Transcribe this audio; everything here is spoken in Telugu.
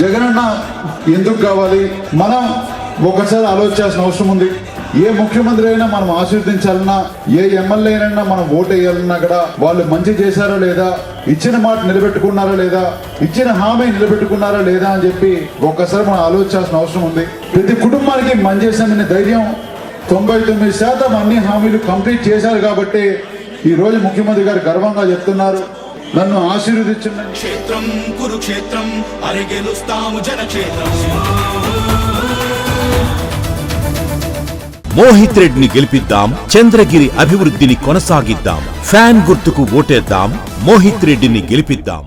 జగనన్న ఎందుకు కావాలి? మనం ఒకసారి ఆలోచించాల్సిన అవసరం ఉంది. ఏ ముఖ్యమంత్రి అయినా మనం ఆశీర్వదించాలన్నా ఏ ఎమ్మెల్యే అయినా మనం ఓటు వేయాలన్నా కూడా వాళ్ళు మంచి చేశారా లేదా ఇచ్చిన మాట నిలబెట్టుకున్నారా లేదా ఇచ్చిన హామీ నిలబెట్టుకున్నారా లేదా అని చెప్పి ఒక్కసారి మనం ఆలోచించాల్సిన అవసరం ఉంది. ప్రతి కుటుంబానికి మంచి చేశామనే ధైర్యం తొంభై తొమ్మిది శాతం అన్ని హామీలు కంప్లీట్ చేశారు కాబట్టి ఈ రోజు ముఖ్యమంత్రి గారు గర్వంగా చెప్తున్నారు. నన్ను ఆశీర్వదించండి. క్షేత్రం కురుక్షేత్రం అరి గెలుస్తాము జనక్షేత్రం. మోహిత్ రెడ్డిని గెలిపిద్దాం చంద్రగిరి అభివృద్ధిని కొనసాగిద్దాం ఫ్యాన్ గుర్తుకు ఓటేద్దాం మోహిత్ రెడ్డిని గెలిపిద్దాం.